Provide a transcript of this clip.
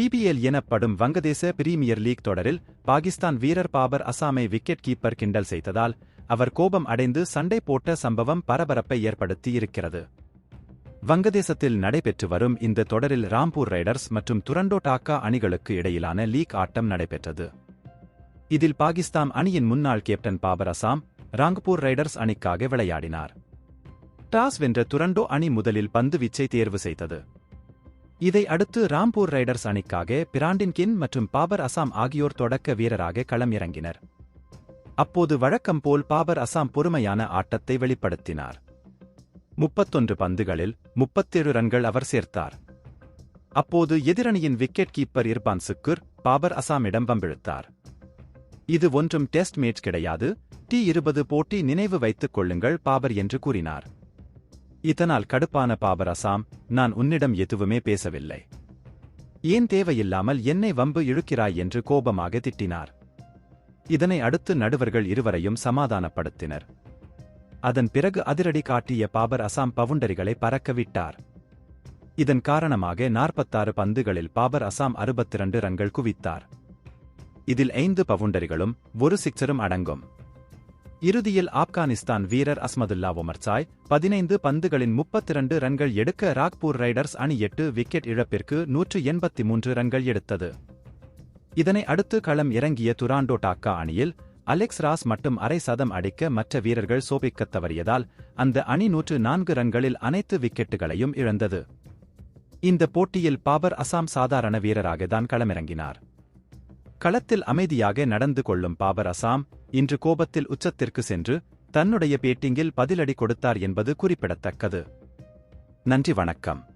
BPL எனப்படும் வங்கதேச premier league தொடரில் பாகிஸ்தான் வீரர் பாபர் அசாமை விக்கெட் கீப்பர் கிண்டல் செய்ததால் அவர் கோபம் அடைந்து சண்டை போட்ட சம்பவம் பரபரப்பை ஏற்படுத்தி இருக்கிறது. வங்கதேசத்தில் நடைபெற்று வரும் இந்த தொடரில் ராம்பூர் ரைடர்ஸ் மற்றும் துரண்டோ டாக்கா அணிகளுக்கு இடையிலான லீக் ஆட்டம் நடைபெற்றது. இதில் பாகிஸ்தான் அணியின் முன்னாள் கேப்டன் பாபர் அசாம் ராங்பூர் ரைடர்ஸ் அணிக்காக விளையாடினார். டாஸ் வென்ற துரண்டோ அணி முதலில் பந்து வீச்சை தேர்வு செய்தது. இதை அடுத்து ராம்பூர் ரைடர்ஸ் அணிக்காக பிராண்டின் கின் மற்றும் பாபர் அசாம் ஆகியோர் தொடக்க வீரராக களம் இறங்கினர் அப்போது வழக்கம் போல் பாபர் அசாம் பொறுமையான ஆட்டத்தை வெளிப்படுத்தினார். முப்பத்தொன்று பந்துகளில் முப்பத்தேழு ரன்கள் அவர் சேர்த்தார். அப்போது எதிரணியின் விக்கெட் கீப்பர் இர்பான் சுக்குர் பாபர் அசாமிடம் வம்பிழுத்தார் இது ஒன்றும் டெஸ்ட் மேட்ச் கிடையாது. டி இருபது போட்டி நினைவு வைத்துக் கொள்ளுங்கள் பாபர் என்று கூறினார். இதனால் கடுப்பான பாபர் அசாம் நான் உன்னிடம் எதுவுமே பேசவில்லை. ஏன் தேவையில்லாமல் என்னை வம்பு இழுக்கிறாய் என்று கோபமாக திட்டினார். இதனை அடுத்து நடுவர்கள் இருவரையும் சமாதானப்படுத்தினர். அதன் பிறகு அதிரடி காட்டிய பாபர் அசாம் பவுண்டரிகளை பறக்கவிட்டார் இதன் காரணமாக நாற்பத்தாறு பந்துகளில் பாபர் அசாம் அறுபத்திரண்டு ரன்கள் குவித்தார். இதில் ஐந்து பவுண்டரிகளும் ஒரு சிக்ஸரும் அடங்கும். இறுதியில் ஆப்கானிஸ்தான் வீரர் அஸ்மதுல்லா ஒமர்சாய் பதினைந்து பந்துகளின் முப்பத்திரண்டு ரன்கள் எடுக்க ராக்பூர் ரைடர்ஸ் அணி எட்டு விக்கெட் இழப்பிற்கு நூற்று எண்பத்தி மூன்று ரன்கள் எடுத்தது. இதனை அடுத்து களம் இறங்கிய துராண்டோ டாக்கா அணியில் அலெக்ஸ் ராஸ் மட்டும் அரை சதம் அடிக்க மற்ற வீரர்கள் சோபிக்கத் தவறியதால் அந்த அணி நூற்று நான்கு ரன்களில் அனைத்து விக்கெட்டுகளையும் இழந்தது. இந்த போட்டியில் பாபர் அசாம் சாதாரண வீரராக தான் களமிறங்கினார். களத்தில் அமைதியாக நடந்து கொள்ளும் பாபர் அசாம் இன்று கோபத்தில் உச்சத்திற்கு சென்று தன்னுடைய பேட்டிங்கில் பதிலடி கொடுத்தார் என்பது குறிப்பிடத்தக்கது. நன்றி வணக்கம்.